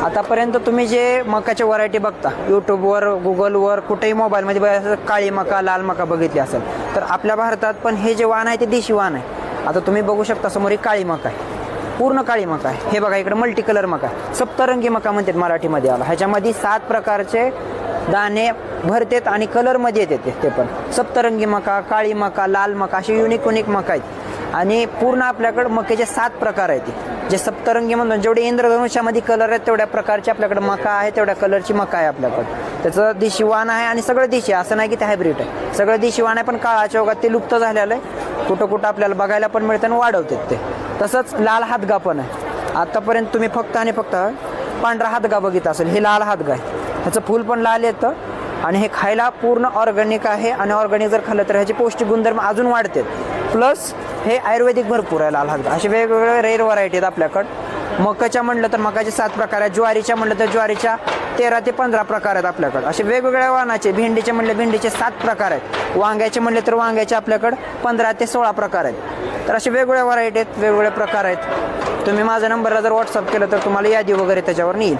आतापर्यंत तुम्ही जे मकाच्या व्हरायटी बघता यूट्यूबवर गुगलवर कुठेही मोबाईलमध्ये बघायचं काळी मका लाल मका बघितली असेल तर आपल्या भारतात पण हे जे वाण आहे ते देशी वाण आहे. आता तुम्ही बघू शकता समोर ही काळी मका आहे. पूर्ण काळी मका आहे. हे बघा इकडे मल्टी कलर मका आहे. सप्तरंगी मका म्हणतात मराठीमध्ये आला ह्याच्यामध्ये सात प्रकारचे दाणे भरतेत आणि कलरमध्ये येते ते पण. सप्तरंगी मका काळी मका लाल मका असे युनिक युनिक मका आहेत. आणि पूर्ण आपल्याकडे मक्याचे सात प्रकार आहेत जे सप्तरंगी म्हणून जेवढे इंद्रधनुष्यामध्ये कलर आहेत तेवढ्या प्रकारचे आपल्याकडे मका आहे तेवढ्या कलरची मका आहे आपल्याकडे. त्याचं देशी वाण आहे आणि सगळं देशी आहे. असं नाही की ते हायब्रिड आहे. सगळं देशी वाण आहे पण काळाच्या ओघात ते लुप्त झालेलं आहे. कुठं कुठं आपल्याला बघायला पण मिळतं आणि वाढवतात ते. तसंच लाल हातगा पण आहे. आतापर्यंत तुम्ही फक्त आणि फक्त पांढरा हातगा बघित असेल. हे लाल हातगा आहे. ह्याचं फूल पण लाल येतं आणि हे खायला पूर्ण ऑर्गॅनिक आहे आणि ऑर्गॅनिक जर खाल्लं तर ह्याचे पौष्टिक गुणधर्म अजून वाढतात. प्लस हे आयुर्वेदिक भरपूर आहे लाल हातगा असे वेगवेगळे रेअर व्हरायटी आहेत आपल्याकडं. मकाच्या म्हणलं तर मकाचे सात प्रकार आहेत. ज्वारीच्या म्हणलं तर ज्वारीच्या तेरा ते पंधरा प्रकार आहेत आपल्याकडं. असे वेगवेगळ्या वाहनाचे भेंडीचे म्हणले भेंडीचे सात प्रकार आहेत. वांग्याचे म्हणले तर वांग्याचे आपल्याकडं पंधरा ते सोळा प्रकार आहेत. तर असे वेगवेगळ्या व्हरायटी आहेत वेगवेगळे प्रकार आहेत. तुम्ही माझ्या नंबरला जर व्हॉट्सअप केलं तर तुम्हाला यादी वगैरे त्याच्यावर येईल.